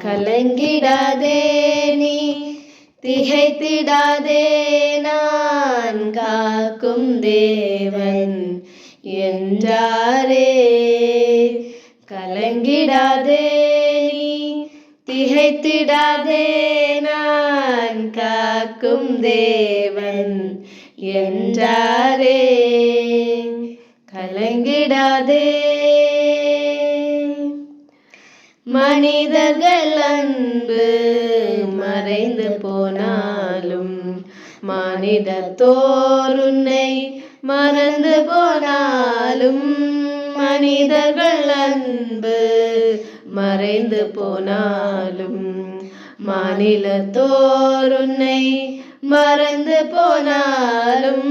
கலங்கிடாதே நீ திகைத்திடாதே நான் காக்கும் தேவன் என்றாரே. கலங்கிடாதே நீ திகைத்திடாதே நான் காக்கும் தேவன் என்றாரே. கலங்கிடாதே மனிதர்கள் அன்பு மறைந்து போனாலும் மனித தோருன்னை மறந்து போனாலும் மனிதர்கள் அன்பு மறைந்து போனாலும் மாநில தோருன்னை மறந்து போனாலும்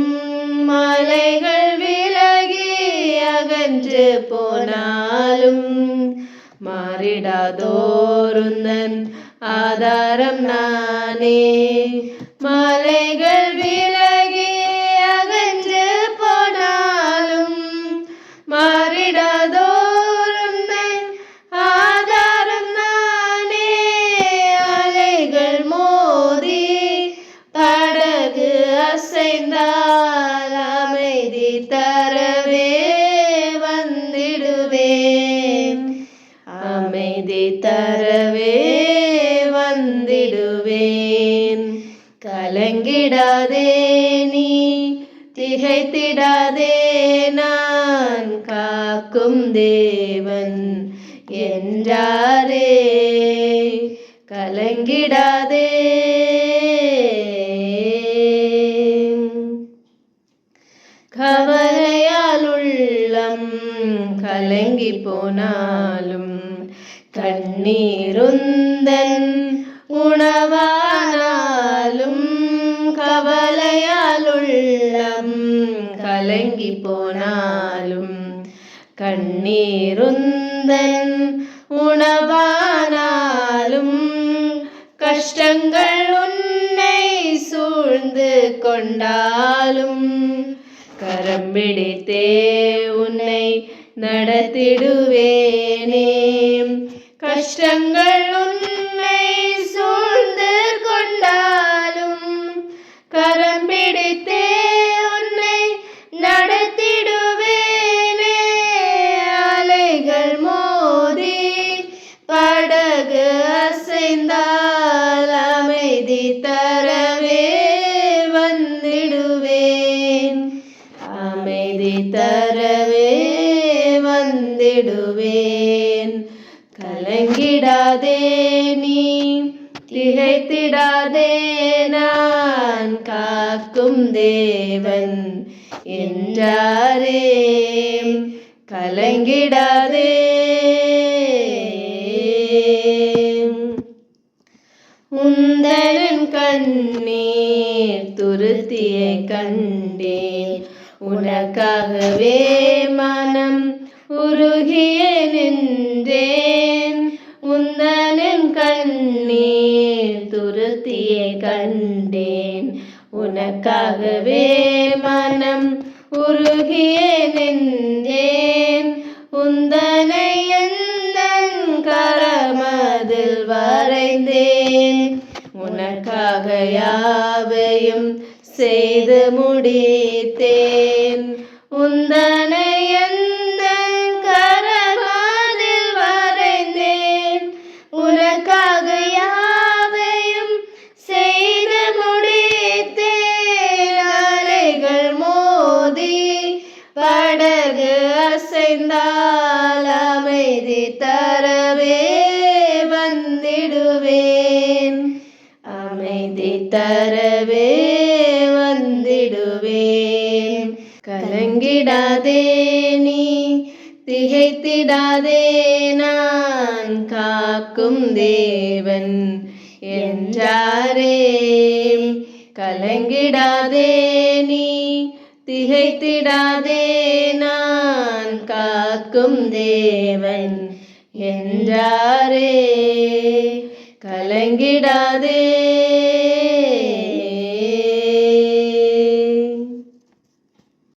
மலைகள் விலகி அகன்று போனாலும் மாறிடாதோருந்தன் ஆதாரம் நானே மலைகள் தந்திடுவேன் கலங்கிடாதே நீ திகைத்திடாதே நான் காக்கும் தேவன் என்றாரே. கலங்கிடாதே. கவலையால் உள்ளம் கலங்கி போனாலும் கண்ணீருந்தன் உணவானாலும் கவலையால் உள்ளம் கலங்கி போனாலும் கண்ணீருந்தன் உணவானாலும் கஷ்டங்கள் உன்னை சூழ்ந்து கொண்டாலும் கரம் பிடித்தே உன்னை நடத்திடுவேனே. கஷ்டங்கள் கரம் உன்னை நடத்திடுவேனே. அலைகள் மோதி படகு அசைந்தால் அமைதி தரவே வந்திடுவேன். அமைதி தரவே வந்திடுவேன். கலங்கிடாதே நீ திகைத்திடாதே நான். காக்கும் தேவன். என்றாரே கலங்கிடாதே. உந்தரன் கண்ணீர் துருத்தியை கண்டேன். உனக்காகவே மனம் உருகிய நின்றேன். உந்தனின் கண்ணீர் துருத்தியை கண் உனக்காகவே மனம் உருகிய நெஞ்சேன். உந்தனை எந்தன் கரமதில் வரைந்தேன். உனக்காக யாவையும் செய்து முடித்தேன். உந்தன் சேர்ந்தால் அமைதி தரவே வந்திடுவேன். அமைதி தரவே வந்திடுவேன். கலங்கிடாதே நீ திகைத்திடாதே நான் காக்கும் தேவன் என்றாரே. கலங்கிடாதே நீ திகைத்திடாதே நான் காக்கும் தேவன் என்றாரே. கலங்கிடாதே